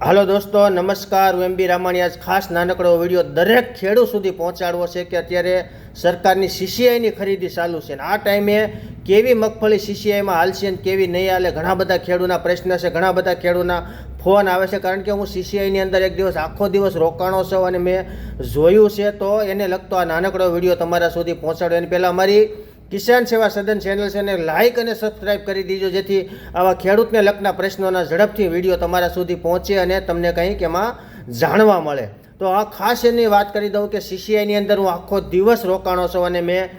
હાલો દોસ્તો, નમસ્કાર. હું એમ બી રામાણી. ખાસ નાનકડો વીડિયો દરેક ખેડૂત સુધી પહોંચાડવો છે કે અત્યારે સરકારની સીસીઆઈની ખરીદી ચાલુ છે. અને આ ટાઈમે કેવી મગફળી સીસીઆઈમાં હાલશે અને કેવી નહીં હાલે, ઘણા બધા ખેડૂતના પ્રશ્ન છે, ઘણા બધા ખેડૂતના ફોન આવે છે. કારણ કે હું સીસીઆઈની અંદર એક દિવસ, આખો દિવસ રોકાણો છું અને મેં જોયું છે તો એને લગતો આ નાનકડો વીડિયો તમારા સુધી પહોંચાડ્યો. એની પહેલાં અમારી કિસાન સેવા સદન ચેનલ છે લાઇક અને સબસ્ક્રાઇબ કરી દીજો. જેથી આવા ખેડૂતને લગના પ્રશ્નોના ઝડપથી વીડિયો તમારા સુધી પહોંચે અને તમને કંઈક એમાં જાણવા મળે. તો આ ખાસ એની વાત કરી દઉં કે સીસીઆઈની અંદર હું આખો દિવસ રોકાણો છું અને મેં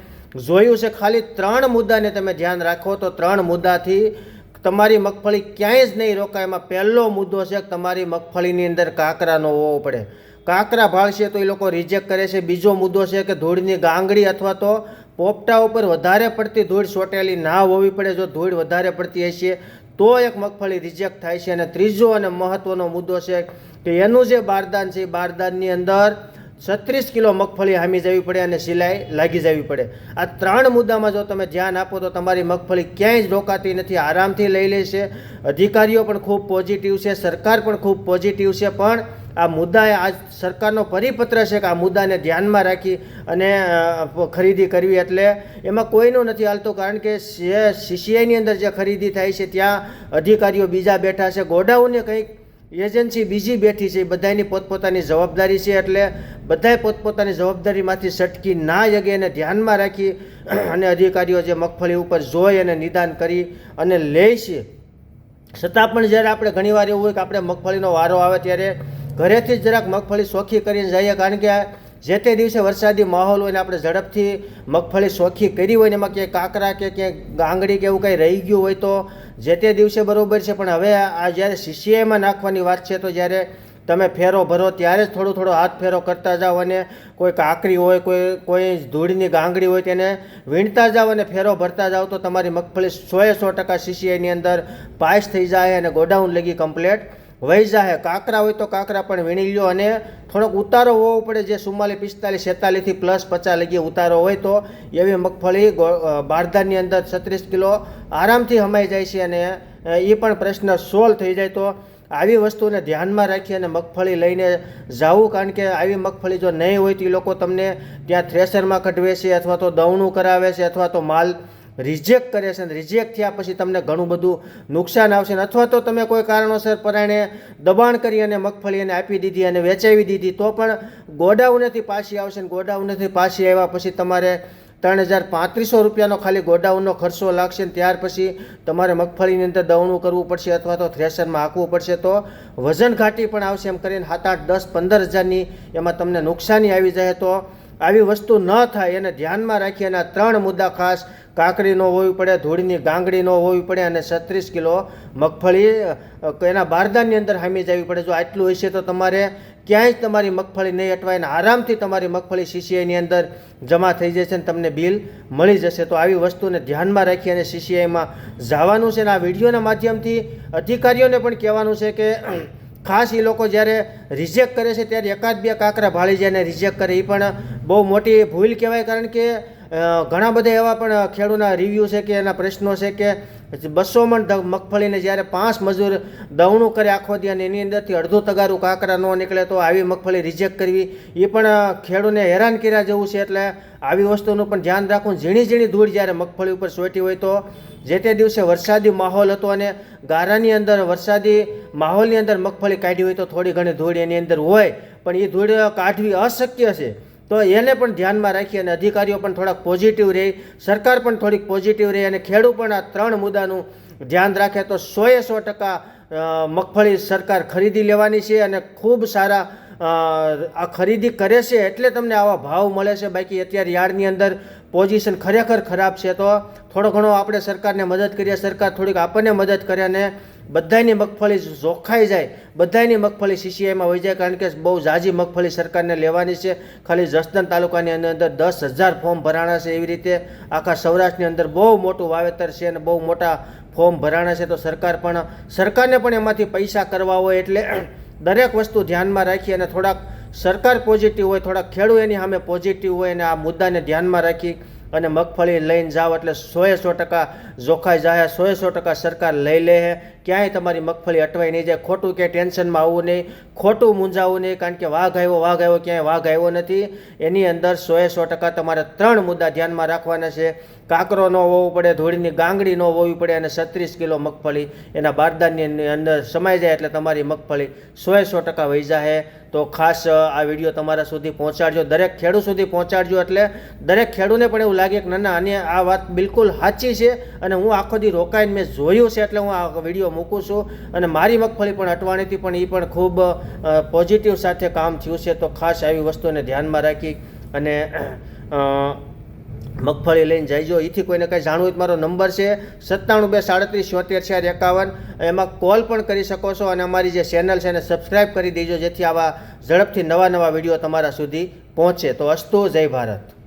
જોયું છે ખાલી ત્રણ મુદ્દાને તમે ધ્યાન રાખો તો ત્રણ મુદ્દાથી તમારી મગફળી ક્યાંય જ નહીં રોકાય. એમાં પહેલો મુદ્દો છે કે તમારી મગફળીની અંદર કાંકરા ન હોવો પડે. કાંકરા ભાળશે તો એ લોકો રિજેક્ટ કરે છે. બીજો મુદ્દો છે કે ધૂળની ગાંગડી અથવા તો પોપટા ઉપર વધારે પડતી ધૂળ ચોંટેલી ના હોવી પડે. જો ધૂળ વધારે પડતી હશે તો એક મગફળી રિજેક્ટ થાય છે. અને ત્રીજો અને મહત્વનો મુદ્દો છે કે એનું જે બારદાન છે, એ બારદાનની અંદર છત્રીસ કિલો મગફળી હામી જવી પડે અને સિલાઈ લાગી જવી પડે. આ ત્રણ મુદ્દામાં જો તમે ધ્યાન આપો તો તમારી મગફળી ક્યાંય જ રોકાતી નથી. આરામથી લઈ લેશે. અધિકારીઓ પણ ખૂબ પોઝિટિવ છે. સરકાર પણ ખૂબ પોઝિટિવ છે. પણ આ મુદ્દા આજ સરકારનો પરિપત્ર છે કે આ મુદ્દાને ધ્યાનમાં રાખી અને ખરીદી કરવી. એટલે એમાં કોઈનું નથી હાલતું, કારણ કે સીસીઆઈની અંદર જે ખરીદી થાય છે, ત્યાં અધિકારીઓ બીજા બેઠા છે. ગોડાઉને કંઈક એજન્સી બીજી બેઠી છે બધાની પોતપોતાની જવાબદારી છે. એટલે બધાએ પોતપોતાની જવાબદારીમાંથી સટકી ના જગે એને ધ્યાનમાં રાખી અને અધિકારીઓ જે મગફળી ઉપર જોઈ અને નિદાન કરી અને લે છે. છતાં પણ જ્યારે આપણે ઘણીવાર એવું હોય કે આપણે મગફળીનો વારો આવે ત્યારે ઘરેથી જ જરાક મગફળી સોખી કરીને જઈએ, કારણ કે જે તે દિવસે વરસાદી માહોલ હોય ને આપણે ઝડપથી મગફળી સોખી કરી હોય ને એમાં ક્યાંય કાંકરા કે ક્યાંય ગાંગડી કે એવું કંઈ રહી ગયું હોય તો જે તે દિવસે બરોબર છે, પણ હવે આ જ્યારે સીસીઆઈમાં નાખવાની વાત છે, તો જ્યારે તમે ફેરો ભરો ત્યારે જ થોડો થોડો હાથ ફેરો કરતા જાઓ અને કોઈ કાંકરી હોય, કોઈ કોઈ ધૂળની ગાંગડી હોય તેને વીણતા જાઓ અને ફેરો ભરતા જાઓ, તો તમારી મગફળી સોએ સો ટકા સીસીઆઈની અંદર પાસ થઈ જાય અને ગોડાઉન લગી કમ્પ્લેટ વહી જાય કાંકરા હોય તો કાંકરા પણ વીણી લ્યો અને થોડોક ઉતારો હોવો પડે જે ચુમ્માલીસ, પિસ્તાલીસ છેતાલીસથી પ્લસ પચાસ લગી ઉતારો હોય તો એવી મગફળી ગો- અંદર છત્રીસ કિલો આરામથી હમાઈ જાય છે અને એ પણ પ્રશ્ન સોલ્વ થઈ જાય તો આવી વસ્તુને ધ્યાનમાં રાખી અને મગફળી લઈને જાવું. કારણ કે આવી મગફળી જો નહીં હોય તો એ લોકો તમને ત્યાં થ્રેસરમાં કઢવે છે અથવા તો દવણું કરાવે છે અથવા તો માલ રિજેક્ટ કરે છે અને રિજેક્ટ થયા પછી તમને ઘણું બધું નુકસાન આવશે ને અથવા તો તમે કોઈ કારણોસર પરાણે દબાણ કરી અને મગફળી એને આપી દીધી અને વેચાવી દીધી, તો પણ ગોડાઉનેથી પાછી આવશે ને ગોડાઉનેથી પાછી આવ્યા પછી તમારે ત્રણ હજાર પાંત્રીસો રૂપિયાનો ખાલી ગોડાઉનનો ખર્ચો લાગશે ને ત્યાર પછી તમારે મગફળીની અંદર દવણું કરવું પડશે અથવા તો થ્રેશરમાં હાંકવું પડશે, તો વજન ઘાટી પણ આવશે એમ કરીને સાત આઠ દસ પંદર હજારની એમાં તમને નુકસાની આવી જાય, તો આવી વસ્તુ ન થાય. એને ધ્યાનમાં રાખી અને ત્રણ મુદ્દા ખાસ કાંકરી ન હોવી પડે, ધૂળની ગાંગડી ન હોવી પડે અને છત્રીસ કિલો મગફળી એના બારદાનની અંદર હામી જવી પડે. જો આટલું હશે તો તમારે ક્યાંય જ તમારી મગફળી નહીં અટવાય અને આરામથી તમારી મગફળી સીસીઆઈની અંદર જમા થઈ જશે અને તમને બિલ મળી જશે. તો આવી વસ્તુને ધ્યાનમાં રાખી અને સીસીઆઈમાં જવાનું છે અને આ વિડીયોના માધ્યમથી અધિકારીઓને પણ કહેવાનું છે કે ખાસ એ લોકો જ્યારે રિજેક્ટ કરે છે ત્યારે એકાદ બે કાંકરા ભાળી જાય અને રિજેક્ટ કરે. એ પણ બહુ મોટી ભૂલ કહેવાય કારણ કે ઘણા બધા એવા પણ ખેડૂતના રિવ્યૂ છે કે, એના પ્રશ્નો છે કે બસો મણ મગફળીને જ્યારે પાંચ મજૂર દવણું કરે આખો દી અને એની અંદરથી અડધું તગારું કાંકરા ન નીકળે તો આવી મગફળી રિજેક્ટ કરવી, એ પણ ખેડૂને હેરાન કર્યા જેવું છે. એટલે આવી વસ્તુનું પણ ધ્યાન રાખવું. ઝીણી ઝીણી ધૂળ જ્યારે મગફળી ઉપર સોટી હોય તો જે તે દિવસે વરસાદી માહોલ હતો અને ગારાની અંદર, વરસાદી માહોલની અંદર મગફળી કાઢી હોય તો થોડી ઘણી ધૂળ એની અંદર હોય. પણ એ ધૂળ કાઢવી અશક્ય છે. તો એને પણ ધ્યાનમાં રાખી અને અધિકારીઓ પણ થોડાક પોઝિટિવ રહે, સરકાર પણ થોડીક પોઝિટિવ રહે અને ખેડૂત પણ આ ત્રણ મુદ્દાનું ધ્યાન રાખે તો સોએ સો ટકા મગફળી સરકાર ખરીદી લેવાની છે અને ખૂબ સારા આ ખરીદી કરે છે એટલે તમને આવા ભાવ મળે છે. બાકી અત્યારે યાર્ડની અંદર પોઝિશન ખરેખર ખરાબ છે તો થોડો ઘણો આપણે સરકારને મદદ કરીએ, સરકાર થોડીક આપણને મદદ કરે અને બધાની મગફળી જોખાઈ જાય. બધાની મગફળી સીસીઆઈમાં વહી જાય કારણ કે બહુ ઝાઝી મગફળી સરકારને લેવાની છે. ખાલી જસદણ તાલુકાની અંદર દસ હજાર ફોર્મ ભરાણા છે એવી રીતે આખા સૌરાષ્ટ્રની અંદર બહુ મોટું વાવેતર છે અને બહુ મોટા ફોર્મ ભરાણા છે. તો સરકાર પણ સરકારને પણ એમાંથી પૈસા કરવા હોય એટલે દરેક વસ્તુ ધ્યાનમાં રાખી અને થોડાક સરકાર પોઝિટિવ હોય, થોડાક ખેડૂત એની સામે પોઝિટિવ હોય અને આ મુદ્દાને ધ્યાનમાં રાખી અને મગફળી લઈને જાઓ એટલે સોએ સો ટકા જોખાઈ જાય, સોએ સો ટકા સરકાર લઈ લે ક્યાંય તમારી મગફળી અટવાઈ નહીં જાય. ખોટું ક્યાંય ટેન્શનમાં આવવું નહીં. ખોટું મૂંઝાવવું નહીં, કારણ કે વાઘ આવ્યો વાઘ આવ્યો, ક્યાંય વાઘ આવ્યો નથી. એની અંદર સોએ સો ટકા તમારે ત્રણ મુદ્દા ધ્યાનમાં રાખવાના છે. કાંકરો ન હોવું પડે, ધૂળીની ગાંગડી ન હોવી પડે અને છત્રીસ કિલો મગફળી એના બારદાનની અંદર સમાઈ જાય એટલે તમારી મગફળી સોએ સો ટકા વહી જાય તો ખાસ આ વીડિયો તમારા સુધી પહોંચાડજો. દરેક ખેડૂત સુધી પહોંચાડજો એટલે દરેક ખેડૂને પણ એવું લાગે કે, ના ના અને આ વાત બિલકુલ સાચી છે અને હું આખો દી રોકાઈને મેં જોયું છે એટલે હું આ વીડિયો મૂકું છું. અને મારી મગફળી પણ અટવાની હતી પણ એ પણ ખૂબ પોઝિટિવ સાથે કામ થયું છે. તો ખાસ આવી વસ્તુને ધ્યાનમાં રાખી અને મગફળી લઈને જઈજો એથી કોઈને કંઈ જાણવું હોય મારો નંબર છે સત્તાણું બે સાડત્રીસ છોતેર ચાર એકાવન. એમાં કોલ પણ કરી શકો છો અને અમારી જે ચેનલ છે એને સબસ્ક્રાઈબ કરી દેજો જેથી આવા ઝડપથી નવા નવા વીડિયો તમારા સુધી પહોંચે. તો અસ્તુ, જય ભારત.